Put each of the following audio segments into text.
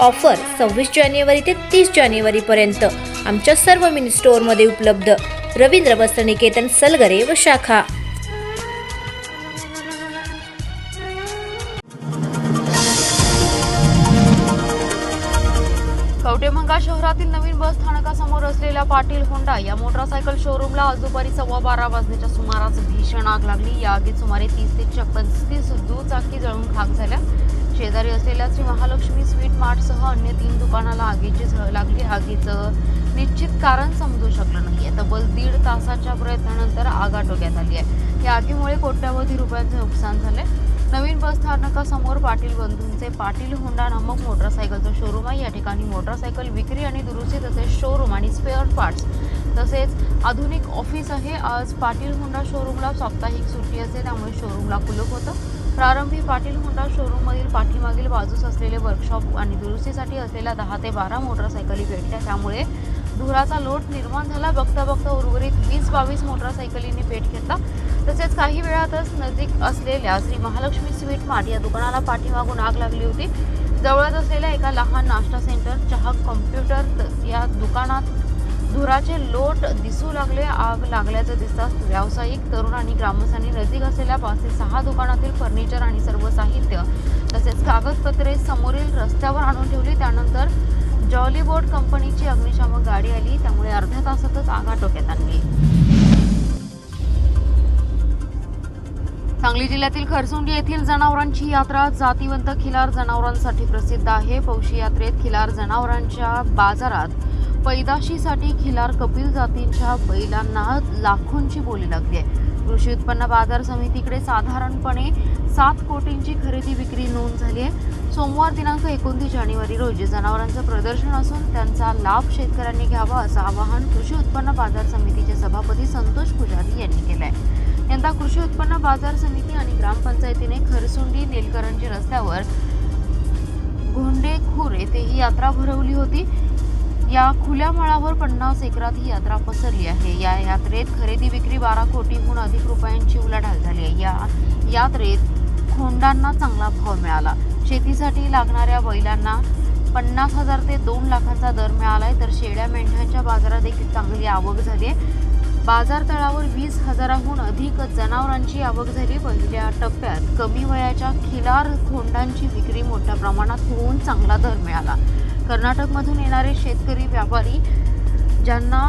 Offer सव्वीस जानेवारी ते तीस जानेवारीपर्यंत आमच्या सर्व मिनी स्टोअरमध्ये उपलब्ध. रवींद्र वस्त्रनिकेतन सलगरे व शाखा. कवटेमंगा शहरातील नवीन बस स्थानकासमोर असलेल्या पाटील होंडा या मोटरसायकल शोरूमला आज दुपारी सव्वा बारा वाजण्याच्या सुमारास भीषण आग लागली. या आगीत सुमारे तीस ते पस्तीस दुचाकी जळून खाक झाल्या. शेजारी असलेल्या श्री महालक्ष्मी स्वीट मार्टसह अन्य तीन दुकानाला आगीची झळ लागली. आगीचं निश्चित कारण समजू शकलं नाही. तब्बल दीड तासाच्या प्रयत्नानंतर आग आटोक्यात आली आहे. या आगीमुळे कोट्यावधी रुपयांचे नुकसान झाले नवीन बस स्थानकासमोर पाटील बंधूंचे पाटील होंडा नामक मोटरसायकलचं शोरूम आहे. या ठिकाणी मोटरसायकल विक्री आणि दुरुस्ती तसेच शोरूम आणि स्पेअर पार्ट्स तसेच आधुनिक ऑफिस आहे. आज पाटील होंडा शोरूमला साप्ताहिक सुट्टी असते त्यामुळे शोरूमला कुलूप होतं. प्रारंभी पाटील होंडा शोरूममधील पाठीमागील बाजूस असलेले वर्कशॉप आणि दुरुस्तीसाठी असलेल्या दहा ते बारा मोटरसायकली पेटल्या त्यामुळे धुराचा लोट निर्माण झाला. बघता बघता उर्वरित वीस बावीस मोटरसायकलींनी पेट घेतला. तसेच काही वेळातच नजीक असलेल्या श्री महालक्ष्मी स्वीट मार्ट या दुकानाला पाठीमागून आग लागली होती. जवळच असलेल्या एका लहान नाश्ता सेंटर चहा कॉम्प्युटर या दुकानात धुराचे लोट दिसू लागले आग लागल्याचं दिसताच व्यावसायिक तरुण आणि ग्रामस्थांनी नजीक असलेल्या पाच ते सहा दुकानातील फर्निचर आणि सर्व साहित्य तसेच कागदपत्रे समोरील रस्त्यावर आणून ठेवली. त्यानंतर जॉलीबोट कंपनीची अग्निशामक गाडी आली. त्यामुळे अर्ध्या तासातच आग आटोक्यात आणली. सांगली जिल्ह्यातील खरसुंडी येथील जनावरांची यात्रा जातीवंत खिलार जनावरांसाठी प्रसिद्ध आहे. पौशी यात्रेत खिलार जनावरांच्या बाजारात पैदाशीसाठी खिलार कपिल जातींच्या बैलांना लाखोंची बोली लागली आहे. कृषी उत्पन्न बाजार समितीकडे साधारणपणे सात कोटींची खरेदी विक्री नोंद झाली आहे. सोमवार दिनांक एकोणतीस जानेवारी रोजी जनावरांचं प्रदर्शन असून त्यांचा लाभ शेतकऱ्यांनी घ्यावा असं आवाहन कृषी उत्पन्न बाजार समितीचे सभापती संतोष पुजारी यांनी केलं आहे यंदा कृषी उत्पन्न बाजार समिती आणि ग्रामपंचायतीने खरसुंडी नेलकरंजी रस्त्यावर घोंडेखूर येथे ही यात्रा भरवली होती. या खुल्या मळावर पन्नास एकरात ही यात्रा पसरली आहे. या यात्रेत खरेदी विक्री बारा कोटीहून अधिक रुपयांची उलाढाल झाली आहे. या यात्रेत खोंडांना चांगला भाव मिळाला. शेतीसाठी लागणाऱ्या बैलांना पन्नास हजार ते दोन लाखांचा दर मिळालाय. तर शेळ्या मेंढ्यांच्या बाजारात देखील चांगली आवक झाली आहे. बाजार तळावर वीस हजाराहून अधिक जनावरांची आवक झाली पहिल्या टप्प्यात कमी वयाच्या खिलार खोंडांची विक्री मोठ्या प्रमाणात होऊन चांगला दर मिळाला. कर्नाटकमधून येणारे शेतकरी व्यापारी ज्यांना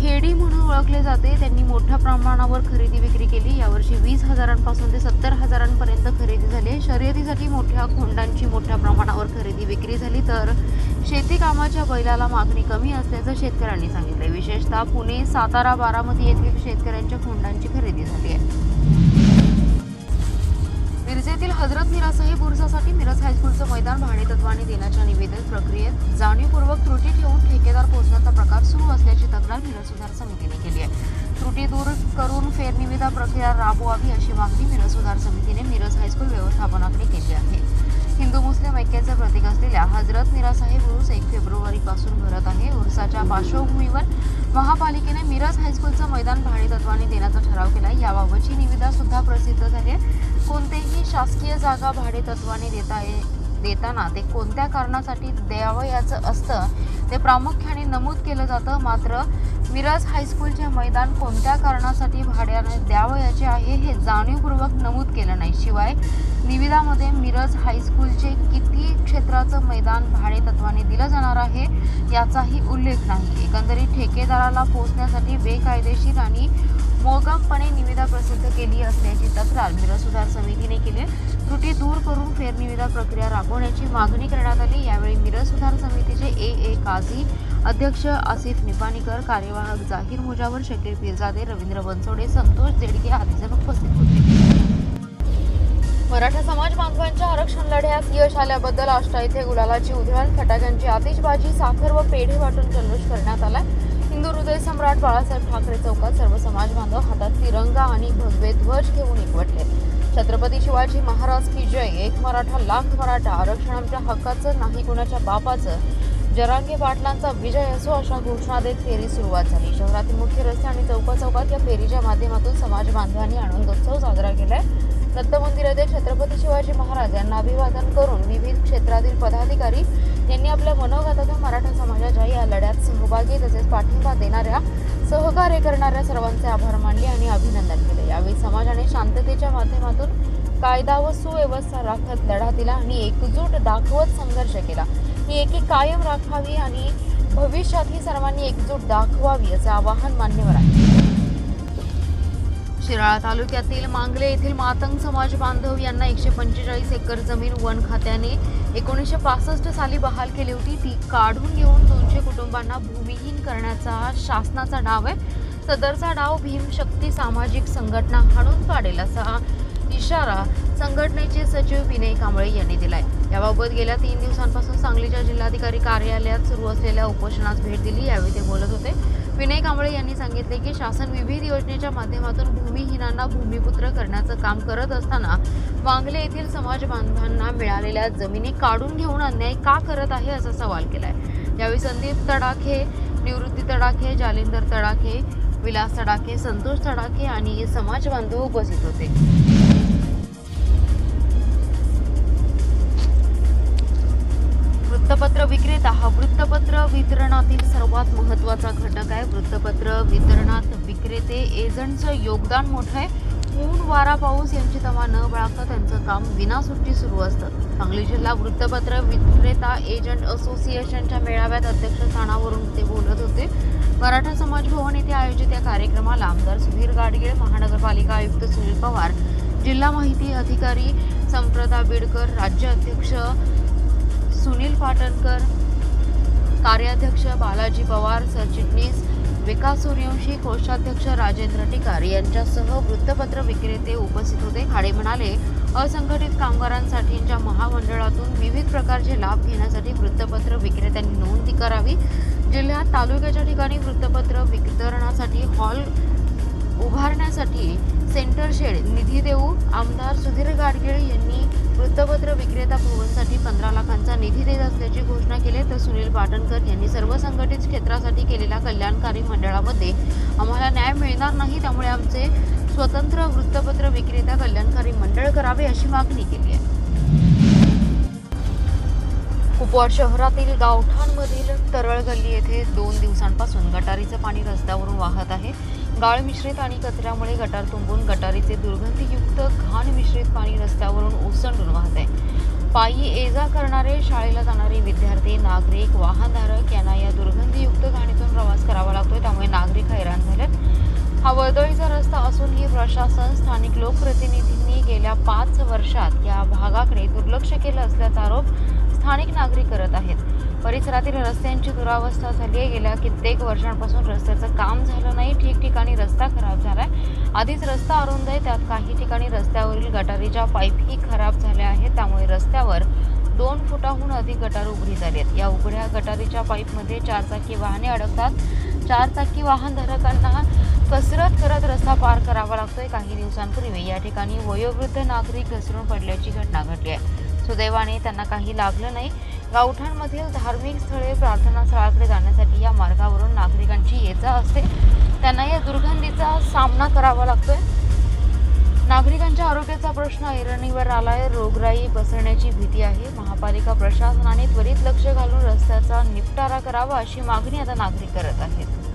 खेडी म्हणून ओळखले जाते त्यांनी मोठ्या प्रमाणावर खरेदी विक्री केली. यावर्षी वीस हजारांपासून ते सत्तर हजारांपर्यंत खरेदी झाली आहे. शर्यतीसाठी मोठ्या खोंडांची मोठ्या प्रमाणावर खरेदी विक्री झाली. तर शेती कामाच्या बैलाला मागणी कमी असल्याचं शेतकऱ्यांनी सांगितलं विशेषतः पुणे सातारा बारामती येथील शेतकऱ्यांच्या खोंडांची खरेदी झाली आहे. मिरजेतील हजरत मिरासाहेब उर्सासाठी मिरज हायस्कूलचं मैदान भाडेतत्वाने देण्याच्या निवेदन प्रक्रियेत जाणीवपूर्वक त्रुटी ठेवून ठेकेदार पोहोचण्याचा प्रकार सुरू असल्याची तक्रार मिरज सुधार समितीने केली आहे. त्रुटी दूर करून फेरनिविदा प्रक्रिया राबवावी अशी मागणी मिरज सुधार समितीने मिरज हायस्कूल व्यवस्थापनाकडे केली आहे. हिंदू मुस्लिम ऐक्याचे प्रतीक असलेल्या हजरत मिरासाहेब उर्स एक फेब्रुवारीपासून भरत आहे. उर्साच्या पार्श्वभूमीवर महापालिकेने मिरज हायस्कूलचं मैदान भाडेतत्वाने देण्याचा ठराव केला याबाबतची निविदा सुद्धा प्रसिद्ध झाली आहे. कोणतेही शासकीय जागा भाडेतत्वाने देता ये देताना ते कोणत्या कारणासाठी द्यावं याचं असतं ते प्रामुख्याने नमूद केलं जातं. मात्र मिरज हायस्कूलचे मैदान कोणत्या कारणासाठी भाड्याने द्यावं याचे आहे हे जाणीवपूर्वक नमूद केलं नाही. शिवाय निविदामध्ये मिरज हायस्कूलचे किती क्षेत्राचं मैदान भाडेतत्वाने दिलं जाणार आहे याचाही उल्लेख नाही. एकंदरीत ठेकेदाराला पोचण्यासाठी बेकायदेशीर आणि मोगमपणे निविदा प्रसिद्ध केली असल्याची तक्रार मिरज सुधार समितीने केली त्रुटी दूर करून फेरनिविदा प्रक्रिया राबवण्याची मागणी करण्यात आली. यावेळी मिरज सुधार समितीचे ए. ए. काझी अध्यक्ष आसिफ निपाणीकर कार्यवाहक जाहीर मुजावर शकीर पिरजादे रवींद्र बनसोडे संतोष देडगे आदी जण उपस्थित होते. मराठा समाज बांधवांच्या आरक्षण लढ्यास यश आल्याबद्दल आष्टा येथे गुलालाची उधळण फटाक्यांची आतिषबाजी साखर व पेढे वाटून जल्लोष करण्यात आला हिंदू हृदय सम्राट बाळासाहेब ठाकरे चौकात सर्व समाज बांधव हातात तिरंगा आणि भगवे ध्वज घेऊन एकवटले. छत्रपती शिवाजी महाराज की जय एक मराठा लाख मराठा आरक्षण आमच्या हक्काचं नाही कुणाच्या बापाचं. जरांगे पाटलांचा विजय असो अशा घोषणा देत फेरी सुरुवात झाली. शहरातील मुख्य रस्ते आणि चौका चौकात या फेरीच्या माध्यमातून समाज बांधवांनी आनंदोत्सव साजरा केलाय. दत्त छत्रपती शिवाजी महाराज यांना अभिवादन करून विविध क्षेत्रातील पदाधिकारी यांनी आपल्या मनोगतातून सहभागी तसेच पाठिंबा देणाऱ्या सहकार्य करणाऱ्या सर्वांचे आभार मानले आणि अभिनंदन केले. यावेळी समाजाने शांततेच्या माध्यमातून कायदा व सुव्यवस्था राखत लढा दिला आणि एकजूट दाखवत संघर्ष केला. ही एकी कायम राखावी आणि भविष्यात ही सर्वांनी एकजूट दाखवावी असे आवाहन मान्यवर आहे. शिराळा तालुक्यातील मांगले येथील मातंग समाज बांधव यांना एकशे पंचेचाळीस एकर जमीन वन खात्याने एकोणीसशे पासष्ट साली बहाल केली होती. ती काढून घेऊन दोनशे कुटुंबांना भूमिहीन करण्याचा शासनाचा डाव आहे. सदरचा डाव भीमशक्ती सामाजिक संघटना हाणून पाडेल असा इशारा संघटनेचे सचिव विनय कांबळे यांनी दिलाय. याबाबत गेल्या तीन दिवसांपासून सांगलीच्या जिल्हाधिकारी कार्यालयात सुरू असलेल्या उपोषणास भेट दिली. यावेळी ते बोलत होते. विनय कांबळे यांनी सांगितले की शासन विविध योजनेच्या माध्यमातून भूमिहीनांना भूमिपुत्र करण्याचं काम करत असताना वांगले येथील समाज बांधवांना मिळालेल्या जमिनी काढून घेऊन अन्याय का करत आहे असा सवाल केला आहे यावेळी संदीप तडाखे निवृत्ती तडाखे जालिंदर तडाखे विलास तडाखे संतोष तडाखे आणि समाज बांधव उपस्थित होते. वृत्तपत्र विक्रेता हा वृत्तपत्र वितरणातील सर्वात महत्त्वाचा घटक आहे. वृत्तपत्र वितरणात विक्रेते एजंटचं योगदान मोठं आहे. ऊन वारा पाऊस यांची तमा न बाळगता त्यांचं काम विनासुट्टी सुरू असतं. सांगली जिल्हा वृत्तपत्र विक्रेता एजंट असोसिएशनच्या मेळाव्यात अध्यक्षस्थानावरून ते बोलत होते. मराठा समाज भवन येथे आयोजित या कार्यक्रमाला आमदार सुधीर गाडगीळ महानगरपालिका आयुक्त सुनील पवार जिल्हा माहिती अधिकारी संप्रदा बिडकर राज्य अध्यक्ष सुनील पाटणकर कार्याध्यक्ष बालाजी पवार सरचिटणीस विकास सूर्यवंशी कोषाध्यक्ष राजेंद्र टिकार यांच्यासह वृत्तपत्र विक्रेते उपस्थित होते. खाडे म्हणाले असंघटित कामगारांसाठीच्या महामंडळातून विविध प्रकारचे लाभ घेण्यासाठी वृत्तपत्र विक्रेत्यांनी नोंदी करावी. जिल्ह्यात तालुक्याच्या ठिकाणी वृत्तपत्र वितरणासाठी हॉल उभारण्यासाठी सेंटर शेड निधी देऊ. आमदार सुधीर गाडगीळ यांनी वृत्तपत्र विक्रेता भवनसाठी पंधरा लाखांचा निधी देत असल्याची घोषणा केली तर सुनील पाटणकर यांनी सर्व संघटित क्षेत्रासाठी केलेल्या कल्याणकारी मंडळामध्ये आम्हाला न्याय मिळणार नाही त्यामुळे आमचे स्वतंत्र वृत्तपत्र विक्रेता कल्याणकारी मंडळ करावे अशी मागणी केली आहे. कुपवाड शहरातील गावठाणमधील तरळ गल्ली येथे दोन दिवसांपासून गटारीचं पाणी रस्त्यावरून वाहत आहे. गाळ मिश्रित आणि कचऱ्यामुळे गटार तुंबून गटारीचे दुर्गंधीयुक्त घाण मिश्रित पाणी रस्त्यावरून ओसंडून वाहत आहे. पायी ये जा करणारे शाळेला जाणारे विद्यार्थी नागरिक वाहनधारक यांना या दुर्गंधीयुक्त घाणीतून प्रवास करावा लागतोय त्यामुळे नागरिक हैराण झालेत. हा वर्दळीचा रस्ता असूनही प्रशासन स्थानिक लोकप्रतिनिधींनी गेल्या पाच वर्षात या भागाकडे दुर्लक्ष केलं असल्याचा आरोप स्थानिक नागरिक करत आहेत. परिसरातील रस्त्यांची दुरावस्था झाली आहे. गेल्या कित्येक वर्षांपासून रस्त्याचं काम झालं नाही. ठिकठिकाणी रस्ता खराब झाला आहे आधीच रस्ता अरुंद आहे. त्यात काही ठिकाणी रस्त्यावरील गटारीच्या पाईपही खराब झाल्या आहेत. त्यामुळे रस्त्यावर दोन फुटाहून अधिक गटार उघडी झाली आहेत. या उघड्या गटारीच्या पाईपमध्ये चारचाकी वाहने अडकतात. चारचाकी वाहनधारकांना कसरत करत रस्ता पार करावा लागतोय. काही दिवसांपूर्वी या ठिकाणी वयोवृद्ध नागरिक घसरून पडल्याची घटना घडली आहे. सुदैवाने त्यांना काही लागलं नाही. गावठाणमधील धार्मिक स्थळे प्रार्थना स्थळाकडे जाण्यासाठी या मार्गावरून नागरिकांची ये जा असते. त्यांना या दुर्गंधीचा सामना करावा लागतोय. नागरिकांच्या आरोग्याचा प्रश्न ऐरणीवर आलाय रोगराई पसरण्याची भीती आहे. महापालिका प्रशासनाने त्वरित लक्ष घालून रस्त्याचा निपटारा करावा अशी मागणी आता नागरिक करत आहेत.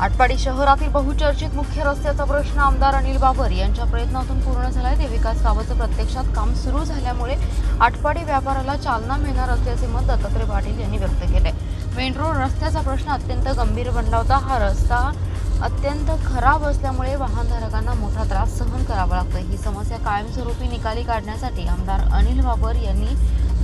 आटपाडी शहरातील बहुचर्चित मुख्य रस्त्याचा प्रश्न आमदार अनिल बाबर यांच्या प्रयत्नातून पूर्ण झाला आहे ते विकास कामाचं प्रत्यक्षात काम सुरू झाल्यामुळे आटपाडी व्यापाराला चालना मिळणार असल्याचे मत दत्तात्रय पाटील यांनी व्यक्त केले मेन रोड रस्त्याचा प्रश्न अत्यंत गंभीर बनला होता. हा रस्ता अत्यंत खराब असल्यामुळे वाहनधारकांना मोठा त्रास सहन करावा लागतो ही समस्या कायमस्वरूपी निकाली काढण्यासाठी आमदार अनिल बाबर यांनी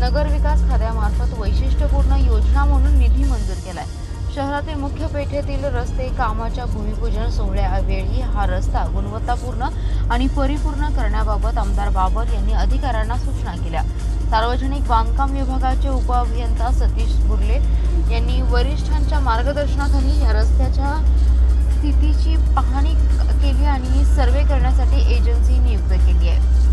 नगर विकास खात्यामार्फत वैशिष्ट्यपूर्ण योजना म्हणून निधी मंजूर केला आहे शहरातील मुख्य पेठेतील रस्ते कामाच्या भूमिपूजन सोहळ्यावेळी हा रस्ता गुणवत्तापूर्ण आणि परिपूर्ण करण्याबाबत आमदार बाबर यांनी अधिकाऱ्यांना सूचना केल्या. सार्वजनिक बांधकाम विभागाचे उपअभियंता सतीश बुर्ले यांनी वरिष्ठांच्या मार्गदर्शनाखाली या रस्त्याच्या स्थितीची पाहणी केली आणि सर्वे करण्यासाठी एजन्सी नियुक्त केली आहे.